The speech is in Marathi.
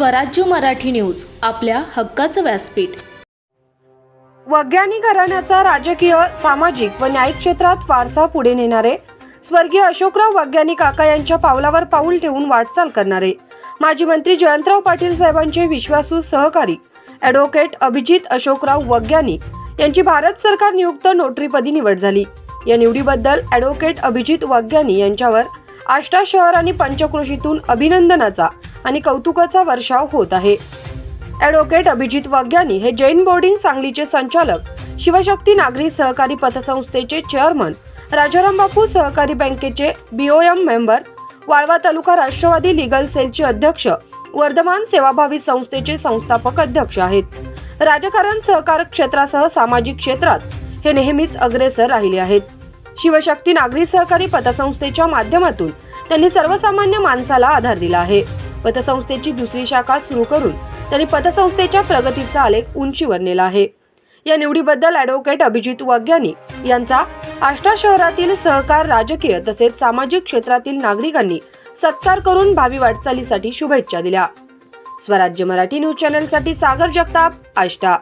स्वराज्य मराठी न्यूज आपल्या हक्काचं व्यासपीठ. वैज्ञानिक घराण्याचा राजकीय सामाजिक व न्यायिक क्षेत्रात वारसा पुढे नेणारे स्वर्गीय अशोकराव वैज्ञानिक काका यांच्या पावलावर पाऊल ठेवून वाटचाल करणारे माजी मंत्री जयंतराव पाटील साहेबांचे विश्वासू सहकारी ॲडव्होकेट अभिजित अशोकराव वैज्ञानिक यांची भारत सरकार नियुक्त नोटरीपदी निवड झाली. या निवडीबद्दल ॲडव्होकेट अभिजित वैज्ञानिक यांच्यावर आष्टा शहर आणि पंचक्रोशीतून अभिनंदनाचा आणि कौतुकाचा वर्षाव होत आहे. ॲडव्होकेट अभिजित वाग्यानी हे जैन बोर्डिंग सांगलीचे संचालक शिवशक्ती नागरी सहकारी पतसंस्थेचे चेअरमन राजाराम बापू सहकारी बँकेचे BOM member Walwa taluka Rashtrawadi legal सेलचे अध्यक्ष वर्धमान सेवाभावी संस्थेचे संस्थापक अध्यक्ष आहेत. राजकारण सहकार क्षेत्रासह सामाजिक क्षेत्रात हे नेहमीच अग्रेसर राहिले आहेत. शिवशक्ती नागरी सहकारी पतसंस्थेच्या माध्यमातून त्यांनी सर्वसामान्य माणसाला आधार दिला आहे. पतसंस्थेची दुसरी शाखा सुरू करून त्यांनी पतसंस्थेच्या प्रगतीचा आलेख उंचीवर नेला आहे. या निवडीबद्दल ॲडव्होकेट अभिजित वाग्यानी यांचा आष्टा शहरातील सहकार राजकीय तसेच सामाजिक क्षेत्रातील नागरिकांनी सत्कार करून भावी वाटचालीसाठी शुभेच्छा दिल्या. स्वराज्य मराठी न्यूज चॅनलसाठी सागर जगताप आष्टा.